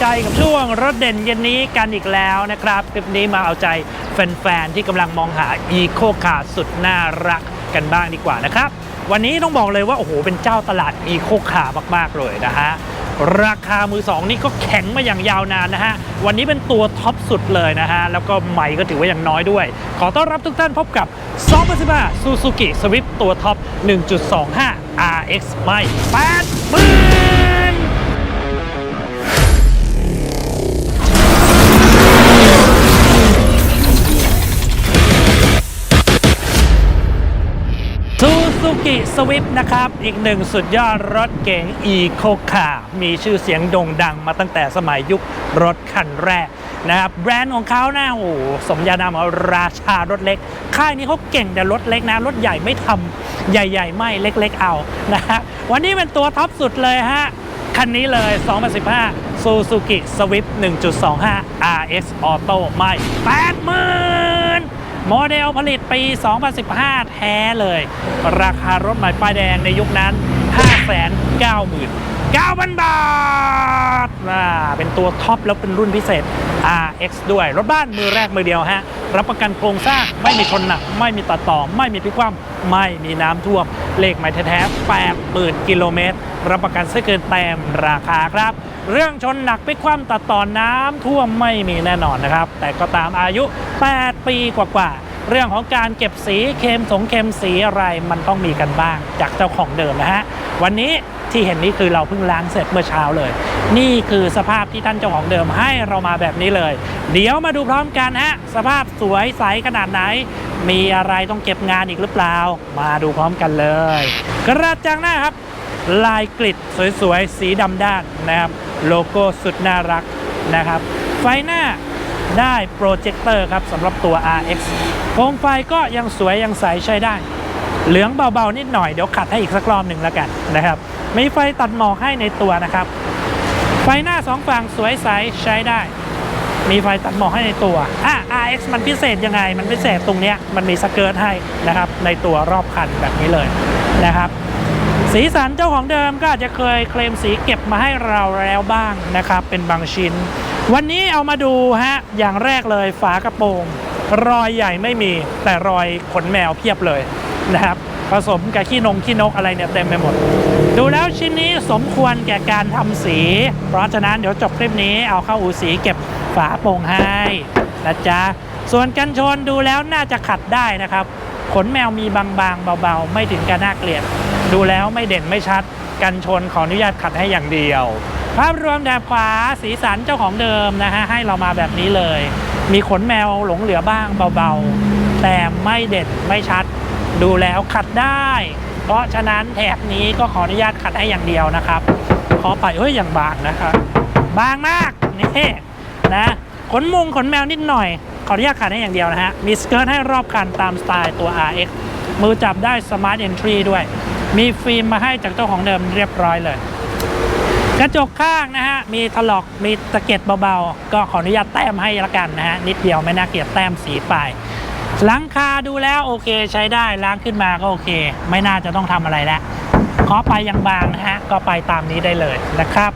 ใจกับช่วงรถเด่นเย็นนี้กันอีกแล้วนะครับ คลิปนี้มาเอาใจแฟนๆที่กำลังมองหาอีโคคาสุดน่ารักกันบ้างดีกว่านะครับ วันนี้ต้องบอกเลยว่า โอ้โห เป็นเจ้าตลาดอีโคคามาก ๆ เลยนะฮะราคามือสองนี่ก็แข็งมาอย่างยาวนานนะฮะ วันนี้เป็นตัวท็อปสุดเลยนะฮะ แล้วก็ใหม่ก็ถือว่าอย่างน้อยด้วย ขอต้อนรับทุกท่านพบกับ2015 Suzuki Swift ตัวท็อป 1.25 RX ใหม่8 0 0 0 0 สวิฟนะครับ อีกหนึ่งสุดยอดรถเก๋งอีโคคามีชื่อเสียงโด่งดังมาตั้งแต่สมัยยุครถคันแรกนะครับแบรนด์ของเขานะโอ้โหสมญานามาราชารถเล็ก ค่ายนี้เขาเก่งแต่รถเล็กนะ รถใหญ่ไม่ทำใหญ่ ๆ ไม่เล็ก ๆ เอานะฮะวันนี้เป็นตัวท็อปสุดเลยฮะ คันนี้เลย 2015 Suzuki Swift 1.25 RS Auto ไม่80,000 โมเดลผลิตปี 2015 แท้เลย ราคารถใหม่ป้ายแดงในยุคนั้น 599,000 บาทอ่าเป็นตัวท็อปแล้วเป็นรุ่นพิเศษ RX ด้วย รถบ้านมือแรกมือเดียวฮะ รับประกันโครงสร้างไม่มีชนหนัก ไม่มีตัดต่อ ไม่มีพิกว่ำไม่มีน้ำท่วม เลขหมายแท้ๆ80,000 กิโลเมตร รับประกันซื้เกินแต้มราคาครับ เรื่องชนหนักพลิกคว่ำตัดต่อน้ำท่วมไม่มีแน่นอนนะครับ แต่ก็ตามอายุ 8 ปีกว่าๆ เรื่องของการเก็บสีเค็มสงเค็มสีอะไรมันต้องมีกันบ้างจากเจ้าของเดิมนะฮะ วันนี้ที่เห็นนี้คือเราเพิ่งล้างเสร็จเมื่อเช้าเลย นี่คือสภาพที่ท่านเจ้าของเดิมให้เรามาแบบนี้เลย เดี๋ยวมาดูพร้อมกันฮะ สภาพสวยใสขนาดไหน มีอะไรต้องเก็บงานอีกหรือเปล่า มาดูพร้อมกันเลย กระจังหน้าครับ ลายกริดสวยๆ สีดำด้านนะครับ โลโก้สุดน่ารักนะครับ ไฟหน้าได้โปรเจคเตอร์ครับสำหรับตัว RX โคมไฟก็ยังสวยยังใสใช้ได้ เหลืองเบาๆ นิดหน่อยเดี๋ยวขัดให้อีกสักรอบหนึ่งแล้วกันนะครับ มีไฟตัดหมอกให้ในตัวนะครับ ไฟหน้าสองฝั่งสวยใสใช้ได้ มีไฟตัดหมอกให้ในตัวอะ RX มันพิเศษยังไง มันพิเศษตรงเนี้ยมันมีสเกิร์ตให้นะครับในตัวรอบคันแบบนี้เลยนะครับ สีสันเจ้าของเดิมก็อาจจะเคยเคลมสีเก็บมาให้เราแล้วบ้างนะครับ เป็นบางชิ้น วันนี้เอามาดูฮะ อย่างแรกเลยฝากระโปรง รอยใหญ่ไม่มี แต่รอยขนแมวเพียบเลยนะครับ ผสมกับขี้นงขี้นกอะไรเนี่ยเต็มไปหมด ดูแล้วชิ้นนี้สมควรแก่การทำสี เพราะฉะนั้นเดี๋ยวจบคลิปนี้เอาเข้าอูสีเก็บฝาโปร่งให้นะจ๊ะส่วนกันชนดูแล้วน่าจะขัดได้นะครับ ขนแมวมีบางๆเบาๆ ไม่ถึงกับน่าเกลียด ดูแล้วไม่เด่นไม่ชัด กันชนขออนุญาตขัดให้อย่างเดียว ภาพรวมแถบขวาสีสันเจ้าของเดิมนะฮะให้เรามาแบบนี้เลย มีขนแมวหลงเหลือบ้างเบาๆ แต่ไม่เด่นไม่ชัด ดูแล้วขัดได้ เพราะฉะนั้นแถบนี้ก็ขออนุญาตขัดให้อย่างเดียวนะครับ ขอไปเฮ้ยอย่างบางนะครับบางมากนี่นะขนมุงขนแมวนิดหน่อย ขออนุญาตขัดให้อย่างเดียวนะฮะมีสเกิร์ตให้รอบคันตามสไตล์ตัว RX มือจับได้ Smart Entry ด้วย มีฟิล์มมาให้จากเจ้าของเดิมเรียบร้อยเลย กระจกข้างนะฮะ มีถลอกมีตะเก็ดเบาๆ ก็ขออนุญาตแต้มให้ละกันนะฮะ นิดเดียวไม่น่าเกลียดแต้มสีไปหลังคาดูแล้วโอเคใช้ได้ล้างขึ้นมาก็โอเค ไม่น่าจะต้องทำอะไรแล้วขอไปยังบางนะฮะ ก็ไปตามนี้ได้เลยนะครับ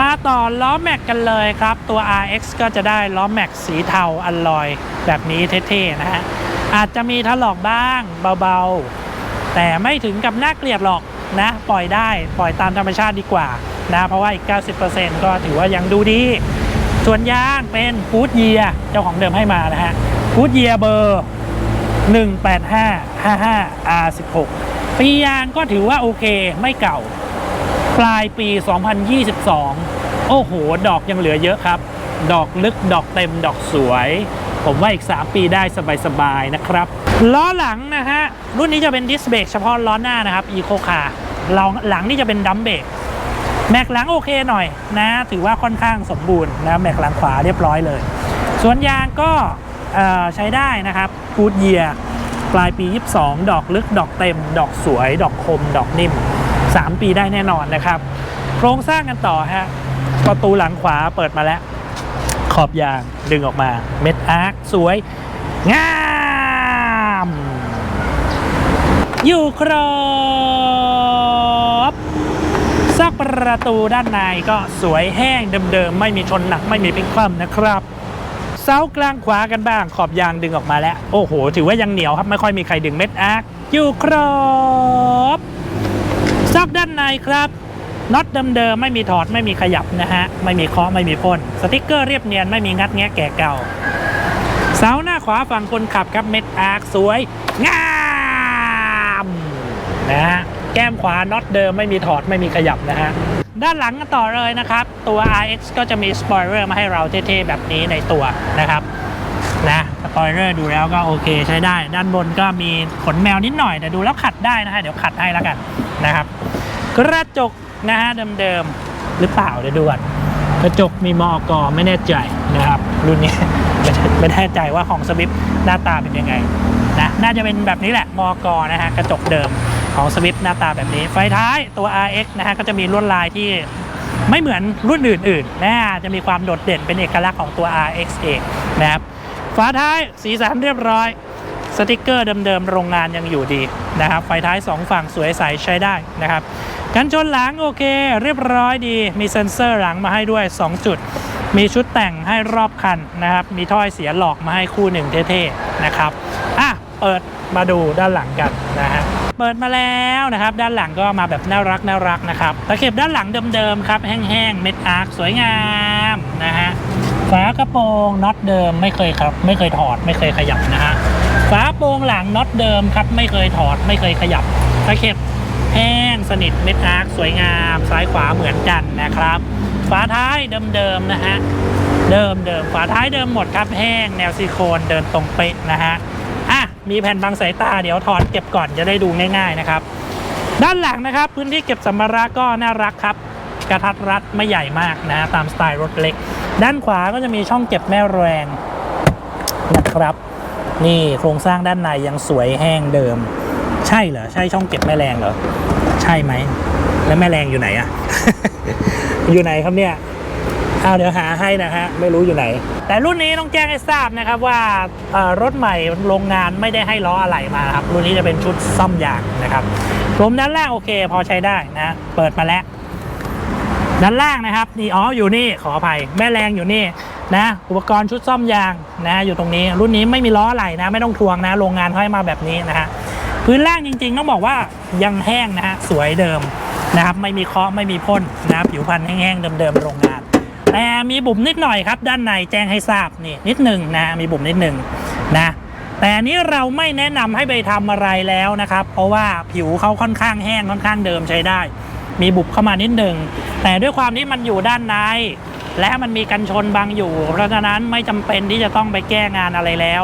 มาต่อล้อแม็กกันเลยครับ ตัว RX ก็จะได้ล้อแม็กสีเทาอัลลอย แบบนี้เท่ๆนะฮะ อาจจะมีถลอกบ้างเบาๆ แต่ไม่ถึงกับน่าเกลียดหรอกนะ ปล่อยได้ปล่อยตามธรรมชาติดีกว่านะ เพราะว่าอีก 90%ก็ถือว่ายังดูดี ส่วนยางเป็นฟูดเยียเจ้าของเดิมให้มานะฮะฟูดเยียเบอร์ 18555 R16 ปียางก็ถือว่าโอเคไม่เก่า ปลายปี 2022 โอ้โห ดอกยังเหลือเยอะครับ ดอกลึกดอกเต็มดอกสวย ผมว่าอีก 3 ปีได้สบาย ๆ นะครับ ล้อหลังนะฮะ รุ่นนี้จะเป็นดิสเบรกเฉพาะล้อหน้านะครับอีโคคาร์หลังนี่จะเป็นดัมเบรกแม็กหลังโอเคหน่อยนะ ถือว่าค่อนข้างสมบูรณ์นะแม็กหลังขวาเรียบร้อยเลย ส่วนยางก็ใช้ได้นะครับกูดเยียปลายปี 22 ดอกลึกดอกเต็ม ดอกสวย ดอกคม ดอกนิ่ม 3 ปีได้แน่นอนนะครับ โครงสร้างกันต่อฮะประตูหลังขวาเปิดมาแล้ว ขอบยางดึงออกมาเม็ดอาร์คสวยงาม อยู่ครบซอกปประตูด้านในก็สวยแห้งเดิมๆ ไม่มีชนหนักไม่มีพลิกคว่ำนะครับเสากลางขวากันบ้างขอบยางดึงออกมาแล้ว โอ้โห ถือว่ายังเหนียวครับ ไม่ค่อยมีใครดึงเม็ดอาร์คอยู่ครบซอกด้านในครับน็อตเดิมๆไม่มีถอดไม่มีขยับนะฮะ ไม่มีเคาะไม่มีพ่นสติกเกอร์เรียบเนียนไม่มีงัดแงะแก่เก่าเสาหน้าขวาฝั่งคนขับครับเม็ดอาร์คสวยงาม นะฮะแก้มขวาน็อตเดิมไม่มีถอดไม่มีขยับนะฮะด้านหลังกันต่อเลยนะครับ ตัว RX ก็จะมีสปอยเลอร์มาให้เราเท่ๆแบบนี้ในตัวนะครับนะสปอยเลอร์ดูแล้วก็โอเคใช้ได้ ด้านบนก็มีขนแมวนิดหน่อย แต่ดูแล้วขัดได้นะฮะเดี๋ยวขัดให้แล้วกันนะครับ กระจกนะฮะเดิมๆหรือเปล่าเดี๋ยวดูก่อนกระจกมีมอกอไม่แน่ใจนะครับ รุ่นนี้ไม่ไม่แน่ใจว่าของสวิฟหน้าตาเป็นยังไงนะน่าจะเป็นแบบนี้แหละมอกอนะฮะกระจกเดิม ของสวิฟหน้าตาแบบนี้ ไฟท้ายตัว RX นะฮะก็จะมีลวดลายที่ไม่เหมือนรุ่นอื่นๆนะจะมีความโดดเด่นเป็นเอกลักษณ์ของตัว RX เองนะครับฝาท้ายสีสันเรียบร้อย สติกเกอร์เดิมๆโรงงานยังอยู่ดีนะครับ ไฟท้าย 2 ฝั่งสวยใสใช้ได้นะครับกันชนหลังโอเค เรียบร้อยดี มีเซ็นเซอร์หลังมาให้ด้วย 2 จุด มีชุดแต่งให้รอบคันนะครับ มีถ้อยเสียหลอกมาให้คู่หนึ่งเท่ๆนะครับอะ เปิดมาดูด้านหลังกันนะฮะเปิดมาแล้วนะครับ ด้านหลังก็มาแบบน่ารักน่ารักนะครับตะเข็บด้านหลังเดิมๆครับ แห้งๆเม็ดอาร์คสวยงามนะฮะฝากระโปรงน็อตเดิมไม่เคยครับ ไม่เคยถอดไม่เคยขยับนะฮะฝาโปรงหลังน็อตเดิมครับ ไม่เคยถอดไม่เคยขยับตะเข็บแห้งสนิทเม็ดอาร์คสวยงาม ซ้ายขวาเหมือนกันนะครับฝาท้ายเดิมๆนะฮะเดิมเดิมฝาท้ายเดิมหมดครับแห้งแนวซิลิโคนเดินตรงเป๊ะนะฮะ มีแผ่นบังสายตาเดี๋ยวถอดเก็บก่อนจะได้ดูง่ายๆนะครับ ด้านหลังนะครับ พื้นที่เก็บสัมภาระก็น่ารักครับ กระทัดรัดไม่ใหญ่มากนะฮะตามสไตล์รถเล็ก ด้านขวาก็จะมีช่องเก็บแม่แรงนะครับ นี่โครงสร้างด้านในยังสวยแห้งเดิม ใช่เหรอใช่ช่องเก็บแม่แรงเหรอใช่ไหมแล้วแม่แรงอยู่ไหนอะอยู่ไหนครับเนี่ย เอาเดี๋ยวหาให้นะฮะไม่รู้อยู่ไหน แต่รุ่นนี้ต้องแจ้งให้ทราบนะครับว่ารถใหม่โรงงานไม่ได้ให้ล้ออะไหล่มาครับรุ่นนี้จะเป็นชุดซ่อมยางนะครับรวมด้านล่างโอเค พอใช้ได้นะเปิดมาแล้ว ด้านล่างนะครับนี่อ๋ออยู่นี่ขออภัยแม่แรงอยู่นี่นะอุปกรณ์ชุดซ่อมยางนะอยู่ตรงนี้ รุ่นนี้ไม่มีล้ออะไหล่นะ ไม่ต้องทวงนะ โรงงานเขาให้มาแบบนี้นะฮะพื้นล่างจริง ๆ ต้องบอกว่ายังแห้งนะฮะสวยเดิมนะครับไม่มีเคาะไม่มีพ่นนะผิวพรรณแห้งๆเดิมๆโรงงาน แต่มีบุ๋มนิดหน่อยครับ ด้านในแจ้งให้ทราบนี่นิดหนึ่งนะมีบุ๋มนิดหนึ่งนะแต่นี้เราไม่แนะนำให้ไปทำอะไรแล้วนะครับ เพราะว่าผิวเขาค่อนข้างแห้งค่อนข้างเดิมใช้ได้ มีบุบเข้ามานิดหนึ่งแต่ด้วยความที่มันอยู่ด้านใน และมันมีกันชนบังอยู่ เพราะฉะนั้นไม่จำเป็นที่จะต้องไปแก้งานอะไรแล้ว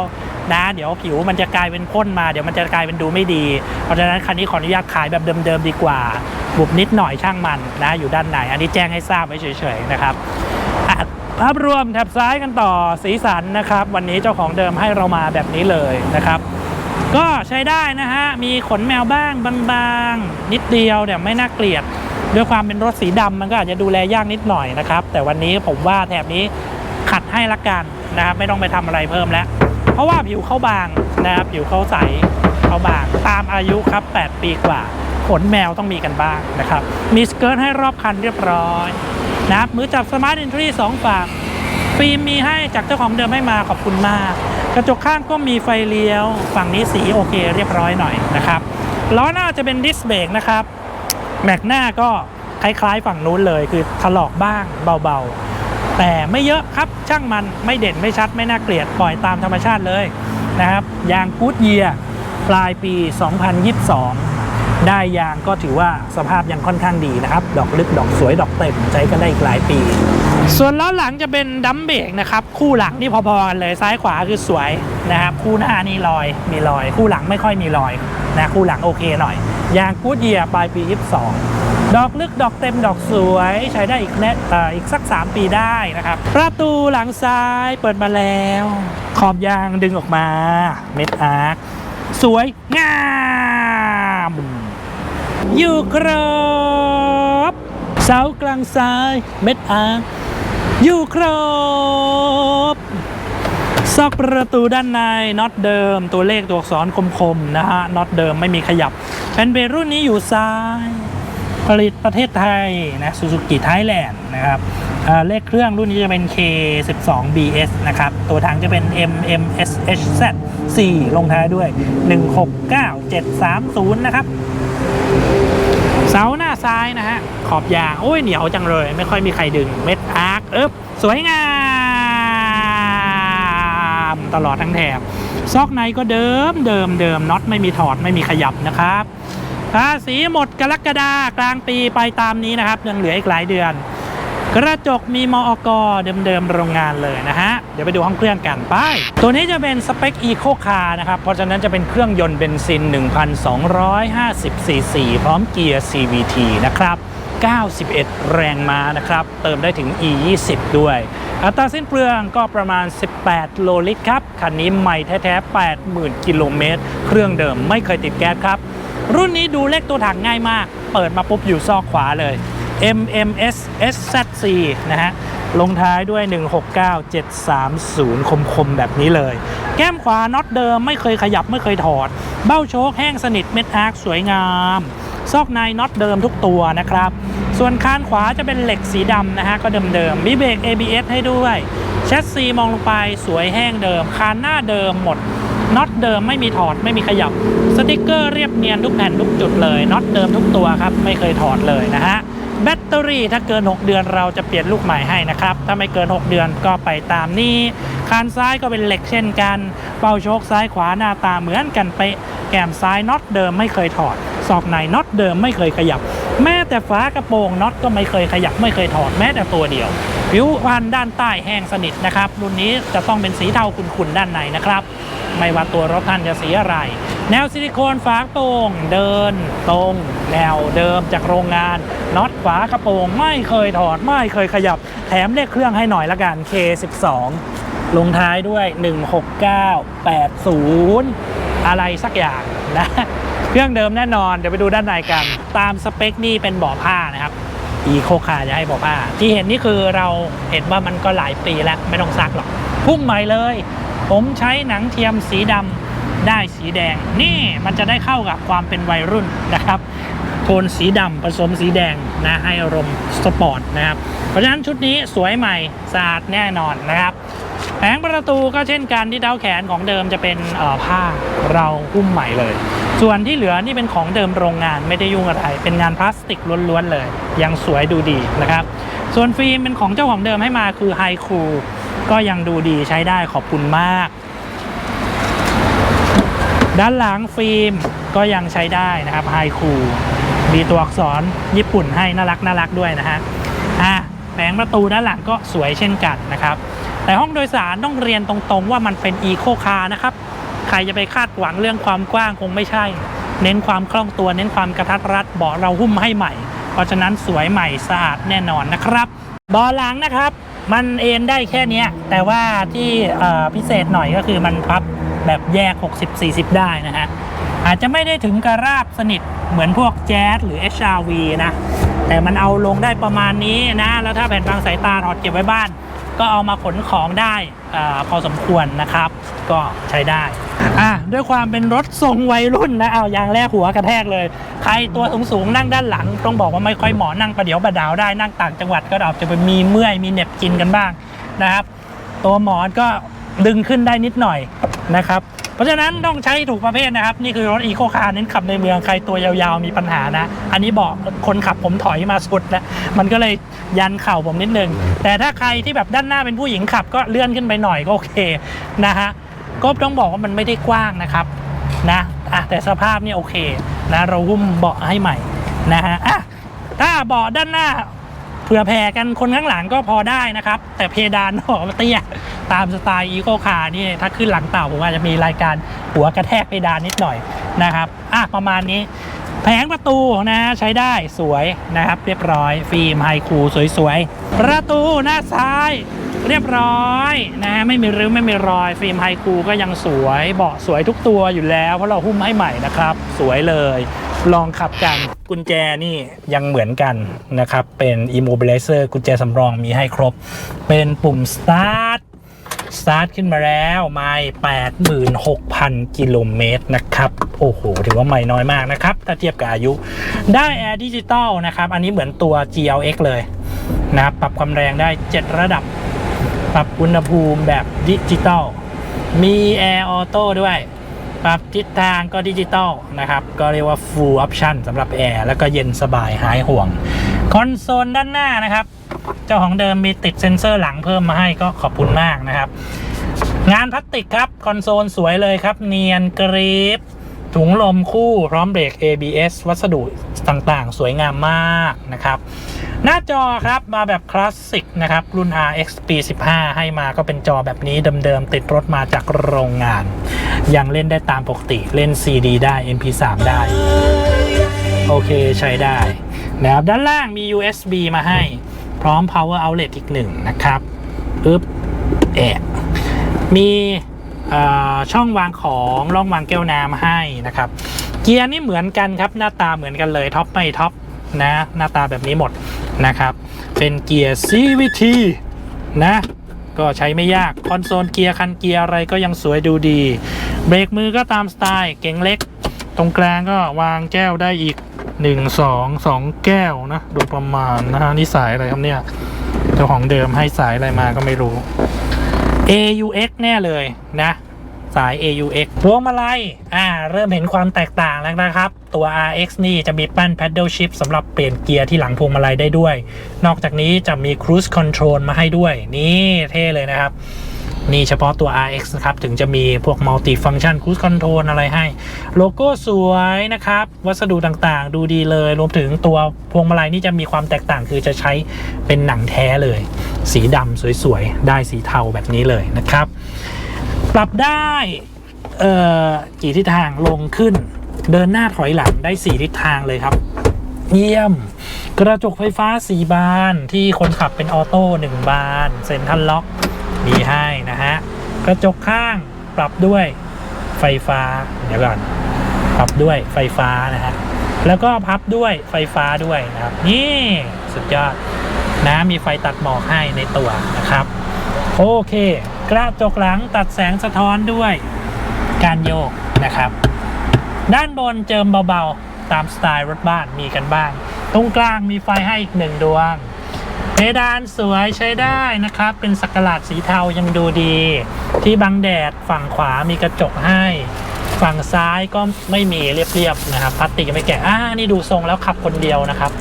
นะเดี๋ยวผิวมันจะกลายเป็นพ่นมาเดี๋ยวมันจะกลายเป็นดูไม่ดี เพราะฉะนั้นคันนี้ขออนุญาตขายแบบเดิมๆดีกว่า บุบนิดหน่อยช่างมันนะอยู่ด้านในอันนี้แจ้งให้ทราบไว้เฉยๆนะครับ ภาพรวมแถบซ้ายกันต่อสีสันนะครับ วันนี้เจ้าของเดิมให้เรามาแบบนี้เลยนะครับ ก็ใช้ได้นะฮะ มีขนแมวบ้างบางๆ นิดเดียวแต่ไม่น่าเกลียด ด้วยความเป็นรถสีดำมันก็อาจจะดูแลยากนิดหน่อยนะครับ แต่วันนี้ผมว่าแถบนี้ขัดให้ละกันนะครับไม่ต้องไปทำอะไรเพิ่มแล้ว เพราะว่าผิวเขาบางนะครับผิวเขาใสเขาบางตามอายุครับ 8 ปีกว่าขนแมวต้องมีกันบ้างนะครับ มีสเกิร์ตให้รอบคันเรียบร้อย นะครับมือจับสมาร์ทอินทรีสองฝั่งฟิล์มมีให้จากเจ้าของเดิมให้มาขอบคุณมาก กระจกข้างก็มีไฟเลี้ยว ฝั่งนี้สีโอเคเรียบร้อยหน่อยนะครับล้อหน้าจะเป็นดิสเบรกนะครับแม็กหน้าก็คล้ายๆฝั่งนู้นเลยคือถลอกบ้างเบาๆ แต่ไม่เยอะครับช่างมันไม่เด่นไม่ชัดไม่น่าเกลียดปล่อยตามธรรมชาติเลยนะครับยางกูดเยียปลายปี 2022 ได้ยางก็ถือว่าสภาพยังค่อนข้างดีนะครับ ดอกลึกดอกสวยดอกเต็มใช้กันได้อีกหลายปี ส่วนล้อหลังจะเป็นดัมเบรกนะครับ คู่หลังนี่พอๆกันเลยซ้ายขวาคือสวยนะครับ คู่หน้านี่รอยมีรอย คู่หลังไม่ค่อยมีรอยนะคู่หลังโอเคหน่อยยางกูดเยียปลายปี 22 ดอกลึกดอกเต็มดอกสวยใช้ได้อีกแน่อีกสัก 3 ปีได้นะครับ ประตูหลังซ้ายเปิดมาแล้ว ขอบยางดึงออกมา เม็ดอาร์คสวยงาม อยู่ครบเสากลางซ้ายเม็ดอาร์อยู่ครบซอกประตูด้านในน็อตเดิม ตัวเลขตัวอักษรคมๆนะฮะน็อตเดิมไม่มีขยับเป็นเบรรุ่นนี้อยู่ซ้าย ผลิตประเทศไทยนะซูซูกิไทยแลนด์นะครับเลขเครื่องรุ่นนี้จะเป็น K12BS นะครับ ตัวถังจะเป็น MMSHZ4 ลงท้ายด้วย 169730 นะครับ เสาหน้าซ้ายนะฮะ ขอบยางโอ้ยเหนียวจังเลย ไม่ค่อยมีใครดึงเม็ดอาร์คเอ๊บสวยงามตลอดทั้งแถบซอกในก็เดิมเดิมเดิมน็อตไม่มีถอดไม่มีขยับนะครับภาษีหมดกรกฎากลางปีไปตามนี้นะครับยังเหลืออีกหลายเดือน กระจกมีมอกเดิมๆโรงงานเลยนะฮะ เดี๋ยวไปดูห้องเครื่องกันไป ตัวนี้จะเป็นสเปค Eco Car นะครับ เพราะฉะนั้นจะเป็นเครื่องยนต์เบนซิน 1,250ซีซีพร้อมเกียร์ CVT นะครับ 91 แรงม้านะครับ เติมได้ถึง E20 ด้วย อัตราสิ้นเปลืองก็ประมาณ 18 โลลิตรครับ คันนี้ใหม่แท้ๆ 80,000 กิโลเมตร เครื่องเดิมไม่เคยติดแก๊สครับ รุ่นนี้ดูเลขตัวถังง่ายมาก เปิดมาปุ๊บอยู่ซอกขวาเลย MMS SZC นะฮะ ลงท้ายด้วย 169730 คมๆ แบบนี้เลย แก้มขวาน็อตเดิมไม่เคยขยับไม่เคยถอด เบ้าโชคแห้งสนิทเม็ดอาร์คสวยงาม ซอกในน็อตเดิมทุกตัวนะครับ ส่วนคานขวาจะเป็นเหล็กสีดำนะฮะ ก็เดิมๆมีเบรก ABS ให้ด้วยแชสซีมองลงไปสวยแห้งเดิม คานหน้าเดิมหมดน็อตเดิมไม่มีถอดไม่มีขยับ สติกเกอร์เรียบเนียนทุกแผ่นทุกจุดเลยน็อตเดิมทุกตัวครับ ไม่เคยถอดเลยนะฮะ แบตเตอรี่ถ้าเกิน 6 เดือนเราจะเปลี่ยนลูกใหม่ให้นะครับ ถ้าไม่เกิน 6 เดือนก็ไปตามนี้ คานซ้ายก็เป็นเหล็กเช่นกัน เป้าโชคซ้ายขวาหน้าตาเหมือนกันเป๊ะแก้มซ้ายน็อตเดิมไม่เคยถอดซอกในน็อตเดิมไม่เคยขยับ แม้แต่ฝากระโปรงน็อตก็ไม่เคยขยับไม่เคยถอดแม้แต่ตัวเดียว ผิวพันด้านใต้แห้งสนิทนะครับ รุ่นนี้จะต้องเป็นสีเทาขุ่นๆด้านในนะครับ ไม่ว่าตัวรถท่านจะสีอะไร แนวซิลิโคนฝากระโปรงเดิน ตรง แนวเดิมจากโรงงานน็อตฝากระโปรงไม่เคยถอดไม่เคยขยับ แถมเลขเครื่องให้หน่อยละกัน K12 ลงท้ายด้วย 16980 อะไรสักอย่างนะ เครื่องเดิมแน่นอน เดี๋ยวไปดูด้านในกัน ตามสเปคนี่เป็นเบาะผ้านะครับอีโคคาจะให้เบาะผ้า ที่เห็นนี่คือเราเห็นว่ามันก็หลายปีแล้วไม่ต้องซักหรอกพุ่งใหม่เลย ผมใช้หนังเทียมสีดำได้สีแดง นี่มันจะได้เข้ากับความเป็นวัยรุ่นนะครับโทนสีดำผสมสีแดงนะให้อารมณ์สปอร์ตนะครับ เพราะฉะนั้นชุดนี้สวยใหม่สะอาดแน่นอนนะครับ ผงประตูก็เช่นกันที่เท้าแขนของเดิมจะเป็นผ้าเราหุ้มใหม่เลย ส่วนที่เหลือนี่เป็นของเดิมโรงงานไม่ได้ยุ่งอะไร เป็นงานพลาสติกล้วนๆเลย ยังสวยดูดีนะครับ ส่วนฟิล์มเป็นของเจ้าของเดิมให้มาคือไฮคูก็ยังดูดีใช้ได้ขอบคุณมาก ด้านหลังฟิล์มก็ยังใช้ได้นะครับไฮคูมีตัวอักษรญี่ปุ่นให้น่ารักน่ารักด้วยนะฮะอะแผงประตูด้านหลังก็สวยเช่นกันนะครับ แต่ห้องโดยสารต้องเรียนตรงๆ ว่ามันเป็นอีโคคาร์นะครับ ใครจะไปคาดหวังเรื่องความกว้างคงไม่ใช่ เน้นความคล่องตัว เน้นความกระทัดรัดเบาะเราหุ้มให้ใหม่ เพราะฉะนั้นสวยใหม่สะอาดแน่นอนนะครับเบาะหลังนะครับ มันเอนได้แค่นี้แต่ว่าที่พิเศษหน่อยก็คือมันพับแบบแยก 60-40 ได้นะฮะอาจจะไม่ได้ถึงกระราบสนิทเหมือนพวกแจ๊สหรือ HRV นะ แต่มันเอาลงได้ประมาณนี้นะ แล้วถ้าแผ่นบางสายตาถอดเก็บไว้บ้าน ก็เอามาขนของได้อาพอสมควรนะครับ ก็ใช้ได้อะด้วยความเป็นรถทรงวัยรุ่นนะเอายางแรกหัวกระแทกเลย ใครตัวสูงสูงๆนั่งด้านหลัง ต้องบอกว่าไม่ค่อยเหมาะนั่งประเดี๋ยวประดาวได้นั่งต่างจังหวัดก็อาจจะไปมีเมื่อยมีเหน็บกินกันบ้างนะครับ ตัวหมอนก็ดึงขึ้นได้นิดหน่อยนะครับ เพราะฉะนั้นต้องใช้ถูกประเภทนะครับ นี่คือรถอีโคคาร์เน้นขับในเมืองใครตัวยาวๆมีปัญหานะ อันนี้บอกคนขับผมถอยมาสุดนะมันก็เลยยันเข่าผมนิดนึง แต่ถ้าใครที่แบบด้านหน้าเป็นผู้หญิงขับก็เลื่อนขึ้นไปหน่อยก็โอเคนะฮะก็ต้องบอกว่ามันไม่ได้กว้างนะครับนะอะแต่สภาพเนี่ยโอเคนะเราหุ้มเบาะให้ใหม่นะฮะอะถ้าเบาะด้านหน้าเผื่อแผ่กันคนข้างหลังก็พอได้นะครับ แต่เพดานหอเตี้ย ตามสไตล์อีโคคาร์นี่ถ้าขึ้นหลังเต่าผมอาจจะมีรายการหัวกระแทกเพดานนิดหน่อยนะครับอะประมาณนี้แผงประตูนะใช้ได้สวยนะครับ เรียบร้อย ฟิล์มไฮคูสวยๆ ประตูหน้าซ้าย เรียบร้อยนะไม่มีริ้วไม่มีรอย ฟิล์มไฮคูก็ยังสวยเบาะสวยทุกตัวอยู่แล้วเพราะเราหุ้มให้ใหม่นะครับ สวยเลย ลองขับกันกุญแจนี่ยังเหมือนกันนะครับ เป็น immobilizer กุญแจสำรองมีให้ครบ เป็นปุ่ม start สตาร์ทขึ้นมาแล้วไม่86,000กิโลเมตรนะครับ โอ้โห ถือว่าไม่น้อยมากนะครับ ถ้าเทียบกับอายุ ได้แอร์ดิจิตอลนะครับ อันนี้เหมือนตัว GLX เลยนะครับปรับความแรงได้ 7 ระดับ ปรับอุณหภูมิแบบดิจิตอลมีแอร์ออโต้ด้วย ปรับทิศทางก็ดิจิตอลนะครับ ก็เรียกว่า full option สำหรับแอร์แล้วก็เย็นสบายหายห่วง คอนโซลด้านหน้านะครับ เจ้าของเดิมมีติดเซ็นเซอร์หลังเพิ่มมาให้ก็ขอบคุณมากนะครับ งานพลาสติกครับ คอนโซลสวยเลยครับ เนียนกรีบถุงลมคู่พร้อมเบรก ABS วัสดุต่างๆ สวยงามมากนะครับ หน้าจอครับมาแบบคลาสสิกนะครับ รุ่น RX ปี15ให้มาก็เป็นจอแบบนี้เดิมๆ ติดรถมาจากโรงงาน ยังเล่นได้ตามปกติเล่น CD ได้ MP3 ได้ โอเคใช้ได้ นะครับด้านล่างมี USB มาให้ พร้อม power outlet อีกหนึ่งนะครับอึ๊บแอะมีช่องวางของร่องวางแก้วน้ำให้นะครับ เกียร์นี่เหมือนกันครับหน้าตาเหมือนกันเลยท็อปไม่ท็อปนะหน้าตาแบบนี้หมดนะครับ เป็นเกียร์ CVT นะ ก็ใช้ไม่ยาก คอนโซลเกียร์คันเกียร์อะไรก็ยังสวยดูดี เบรกมือก็ตามสไตล์เก่งเล็ก ตรงกลางก็วางแก้วได้อีก 1 2 2แก้วนะ โดยประมาณนะฮะนี่สายอะไรครับเนี่ยเจ้าของเดิมให้สายอะไรมาก็ไม่รู้ AUX แน่เลยนะ สาย AUX พวงมาลัยอ่า เริ่มเห็นความแตกต่างแล้วนะครับ ตัว RX นี่จะมีปั้น paddle shift สำหรับเปลี่ยนเกียร์ที่หลังพวงมาลัยได้ด้วย นอกจากนี้จะมี cruise control มาให้ด้วย นี่เท่เลยนะครับ นี่เฉพาะตัว RX นะครับ ถึงจะมีพวก multi function cruise control อะไรให้ โลโก้สวยนะครับ วัสดุต่างๆ ดูดีเลย รวมถึงตัวพวงมาลัยนี่จะมีความแตกต่างคือจะใช้เป็นหนังแท้เลย สีดำสวยๆ ได้สีเทาแบบนี้เลยนะครับ ปรับได้เอ่อกี่ทิศทางลงขึ้น เดินหน้าถอยหลังได้สี่ทิศทางเลยครับ เยี่ยม กระจกไฟฟ้าสีบานที่คนขับเป็นออโต้หนึ่งบาน เซ็นทรัลล็อก มีให้นะฮะกระจกข้างปรับด้วยไฟฟ้าเดี๋ยวก่อนปรับด้วยไฟฟ้านะฮะแล้วก็พับด้วยไฟฟ้าด้วยนะครับ นี่สุดยอดนะมีไฟตัดหมอกให้ในตัวนะครับ โอเค กระจกหลังตัดแสงสะท้อนด้วยการโยกนะครับ ด้านบนเจิมเบาๆ ตามสไตล์รถบ้านมีกันบ้าง ตรงกลางมีไฟให้อีกหนึ่งดวง ดานสวยใช้ได้นะครับ เป็นสักหลาดสีเทายังดูดี ที่บังแดดฝั่งขวามีกระจกให้ ฝั่งซ้ายก็ไม่มีเรียบๆนะครับพลาสติกไม่แกะอ่านี่ดูทรงแล้วขับคนเดียวนะครับ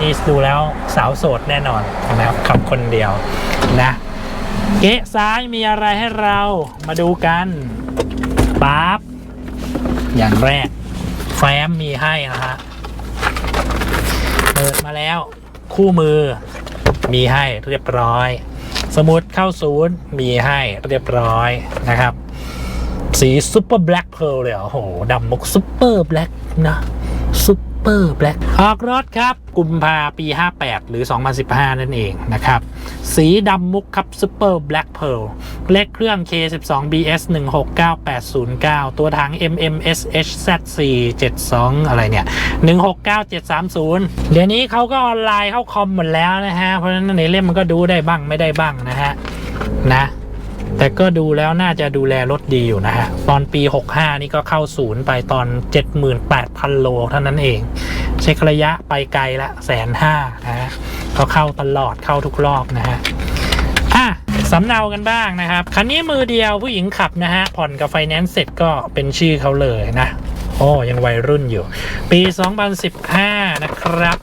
นี่ดูแล้วสาวโสดแน่นอนนะครับขับคนเดียวนะเกะซ้ายมีอะไรให้เรามาดูกันปั๊บอย่างแรก แฟ้มมีให้นะฮะเปิดมาแล้ว คู่มือ มีให้เรียบร้อย สมุดเข้าศูนย์มีให้เรียบร้อยนะครับ สีซูเปอร์แบล็กเพ a ร์เลยเหรอโอ้โหดำมุกซูเปอร์แบล็กนะ เปอร์แบล็ k ออกรถครับ กุมภาปี 58 หรือ 2015 นั่นเองนะครับ สีดำมุกครับซูเปอร์แบล็ k เพ a ร์เลขเครื่อง K12BS 169809 ตัวถัง MMSHZ4 72 อะไรเนี่ย 169730 เดี๋ยวนี้เขาก็ออนไลน์เข้าคอมหมดแล้วนะฮะ เพราะฉะนั้นในเล่มมันก็ดูได้บ้างไม่ได้บ้างนะฮะ นะ แต่ก็ดูแล้วน่าจะดูแลรถดีอยู่นะฮะ ตอนปี 65 นี่ก็เข้าศูนย์ไปตอน 78,000 โลเท่านั้นเอง เช็คระยะไปไกลละแสนห้านะฮะก็เข้าตลอดเข้าทุกรอบนะฮะอะสำเนากันบ้างนะครับ คันนี้มือเดียวผู้หญิงขับนะฮะ ผ่อนกับไฟแนนซ์เสร็จก็เป็นชื่อเขาเลยนะ โอ้ยังวัยรุ่นอยู่ ปี 2015 นะครับ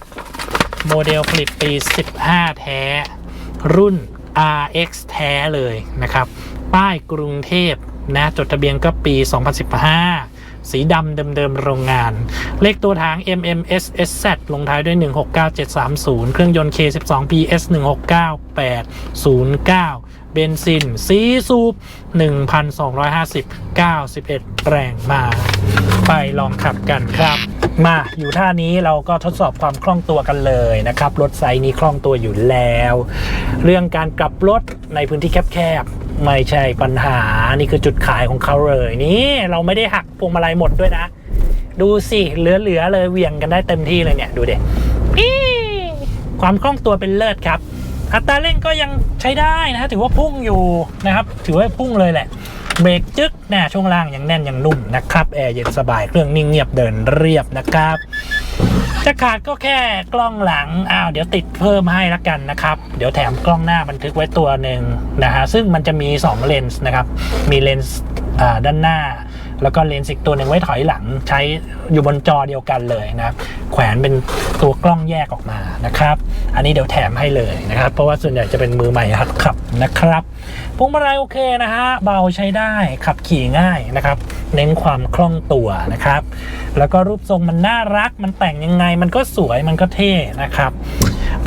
โมเดลผลิตปี 15 แท้รุ่น RX แท้เลยนะครับ ป้ายกรุงเทพนะจดทะเบียนก็ปี 2015 สีดำเดิมๆโรงงาน เลขตัวถัง MMSSZ ลงท้ายด้วย 169730 เครื่องยนต์ K12PS 169809 เบนซินสีสูบ1,250 91 แรงมา ไปลองขับกันครับ มาอยู่ท่านี้เราก็ทดสอบความคล่องตัวกันเลยนะครับ รถไซส์นี้คล่องตัวอยู่แล้ว เรื่องการกลับรถในพื้นที่แคบๆ ไม่ใช่ปัญหานี่คือจุดขายของเขาเลย นี่เราไม่ได้หักพวงมาลัยหมดด้วยนะ ดูสิเหลือๆเลยเวียงกันได้เต็มที่เลยเนี่ย ดูเด็ความคล่องตัวเป็นเลิศครับ อัตราเร่งก็ยังใช้ได้นะฮะถือว่าพุ่งอยู่นะครับ ถือว่าพุ่งเลยแหละเบรกจึ๊กแน่ช่วงล่างยังแน่นยังนุ่มนะครับแอร์เย็นสบายเครื่องนิ่งเงียบเดินเรียบนะครับ จะขาดก็แค่กล้องหลังอ้าวเดี๋ยวติดเพิ่มให้ละกันนะครับ เดี๋ยวแถมกล้องหน้าบันทึกไว้ตัวหนึ่งนะฮะซึ่งมันจะมี 2 เลนส์นะครับ มีเลนส์ด้านหน้า แล้วก็เลนส์อีกตัวหนึ่งไว้ถอยหลังใช้อยู่บนจอเดียวกันเลยนะครับแขวนเป็นตัวกล้องแยกออกมานะครับ อันนี้เดี๋ยวแถมให้เลยนะครับ เพราะว่าส่วนใหญ่จะเป็นมือใหม่หัดขับนะครับพวงมาลัยโอเคนะฮะเบาใช้ได้ขับขี่ง่ายนะครับ เน้นความคล่องตัวนะครับ แล้วก็รูปทรงมันน่ารักมันแต่งยังไงมันก็สวยมันก็เท่นะครับ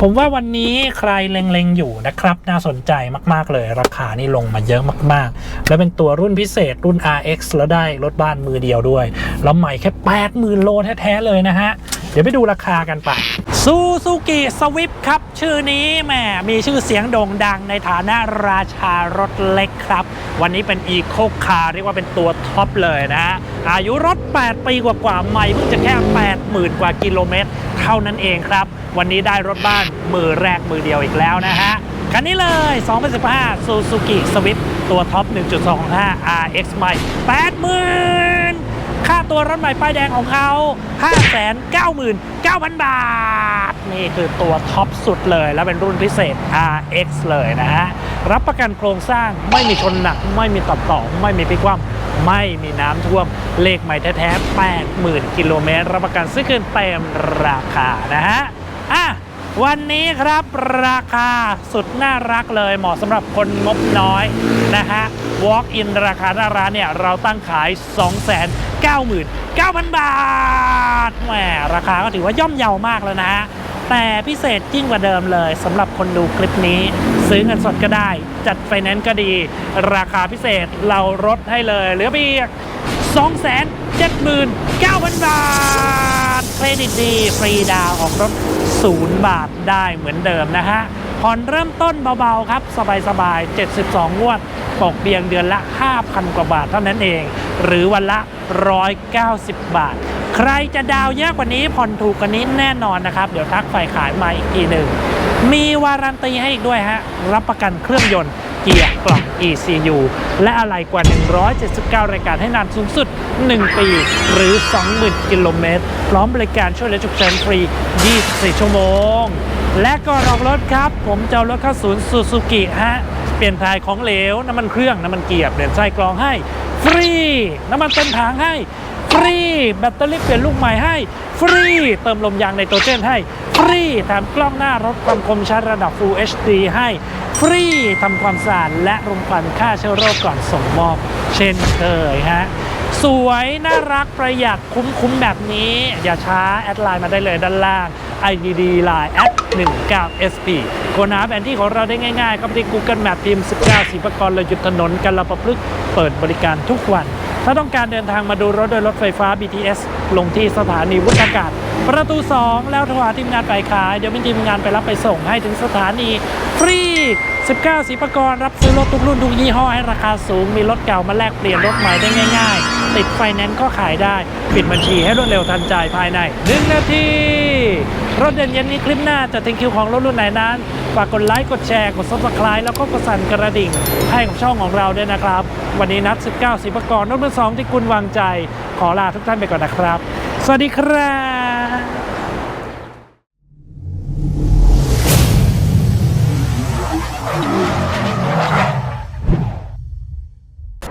ผมว่าวันนี้ใครเล็งๆอยู่นะครับ น่าสนใจมากๆเลย ราคานี่ลงมาเยอะมากๆ แล้วเป็นตัวรุ่นพิเศษรุ่น RX แล้วได้รถบ้านมือเดียวด้วย แล้วใหม่แค่ 80,000 โลแท้ ๆ เลยนะฮะ เดี๋ยวไปดูราคากันไปซูซูกิสวิฟครับ ชื่อนี้แหมมีชื่อเสียงโด่งดังในฐานะราชารถเล็กครับ วันนี้เป็นอีโคคาร์เรียกว่าเป็นตัวท็อปเลยนะฮะอายุรถ 8 ปีกว่าๆใหม่เพิ่งจะแค่ 80,000 กว่ากิโลเมตร เท่านั้นเองครับ วันนี้ได้รถบ้านมือแรกมือเดียวอีกแล้วนะฮะคันนี้เลย 2015 Suzuki Swift ตัวท็อป 1.25 RX ใหม่80,000 ค่าตัวรถใหม่ป้ายแดงของเขา 599,000 บาท นี่คือตัวท็อปสุดเลย แล้วเป็นรุ่นพิเศษ RX เลยนะฮะ รับประกันโครงสร้างไม่มีชนหนัก ไม่มีตัดต่อ ไม่มีพิกว่ำไม่มีน้ำท่วม เลขใหม่แท้ๆ80,000 กิโลเมตร รับประกันซื้อคืนเต็มราคานะฮะ วันนี้ครับราคาสุดน่ารักเลยเหมาะสำหรับคนงบน้อยนะฮะ Walk in ราคาหน้าร้านเนี่ย เราตั้งขาย 299,000 บาทแหมราคาก็ถือว่าย่อมเยาวมากแล้วนะฮะแต่พิเศษยิ่งกว่าเดิมเลยสำหรับคนดูคลิปนี้ ซื้อเงินสดก็ได้ จัดไฟแนนซ์ก็ดี ราคาพิเศษเราลดให้เลยเหลือเพียง279,000 บาท เครดิตดี ฟรีดาวออกรถ 0 บาทได้เหมือนเดิมนะฮะผ่อนเริ่มต้นเบาๆครับ สบายๆ 72 งวดตกเพียงเดือนละ 5,000 กว่าบาทเท่านั้นเอง หรือวันละ 190 บาท ใครจะดาวเยอะกว่านี้ผ่อนถูกกว่านี้แน่นอนนะครับ เดี๋ยวทักฝ่ายขายมาอีกทีหนึ่ง มีวารันตีให้อีกด้วยฮะ รับประกันเครื่องยนต์ เกียร์กล่อง ECU และอะไรกว่า 179 รายการให้นานสูงสุด 1 ปี หรือ 20,000 กิโลเมตร พร้อมบริการช่วยเหลือฉุกเฉินฟรี 24 ชั่วโมง และก็รองรถครับ ผมจะรถเข้าศูนย์ซูซูกิฮะ เปลี่ยนถ่ายของเหลว น้ำมันเครื่อง น้ำมันเกียร์เปลี่ยนไส้กรองให้ ฟรี น้ำมันเต็มถังให้ ฟรี แบตเตอรี่เปลี่ยนลูกใหม่ให้ ฟรี เติมลมยางในตัวเจนให้ ฟรีแถมกล้องหน้ารถความคมชัดระดับ Full HD ให้ ฟรีทำความสะอาดและรมควันฆ่าเชื้อโรคก่อนส่งมอบ เช่นเคยฮะ สวยน่ารักประหยัดคุ้มๆแบบนี้ อย่าช้า แอดไลน์มาได้เลยด้านล่าง IDD Line แอด19 SP ค้นหาแผนที่ของเราได้ง่ายๆครับที่ Google Map พิมพ์ 19สีประกรเลยหยุดถนนกันลประพฤกษ์เปิดบริการทุกวัน ถ้าต้องการเดินทางมาดูรถโดยรถไฟฟ้า BTS ลงที่สถานีวุฒากาศ ประตู 2 แล้วโทรหาทีมงานฝ่ายขาย เดี๋ยวมีทีมงานไปรับไปส่งให้ถึงสถานีฟรี 19สีประกรรับซื้อรถทุกรุ่นทุกยี่ห้อให้ราคาสูง มีรถเก่ามาแลกเปลี่ยนรถใหม่ได้ง่าย ๆ ติดไฟแนนซ์ก็ขายได้ ปิดบัญชีให้รวดเร็วทันใจภายใน 1 นาที รถเด่นเย็นนี้คลิปหน้าจะทิ้งคิวของรถรุ่นไหนนั้น ฝากกดไลค์ กดแชร์ กด subscribe แล้วก็กดสั่นกระดิ่ง ให้กับช่องของเราด้วยนะครับ วันนี้นัด 19สีประกรรถมือสองที่คุณวางใจ ขอลาทุกท่านไปก่อนนะครับ สวัสดีครับ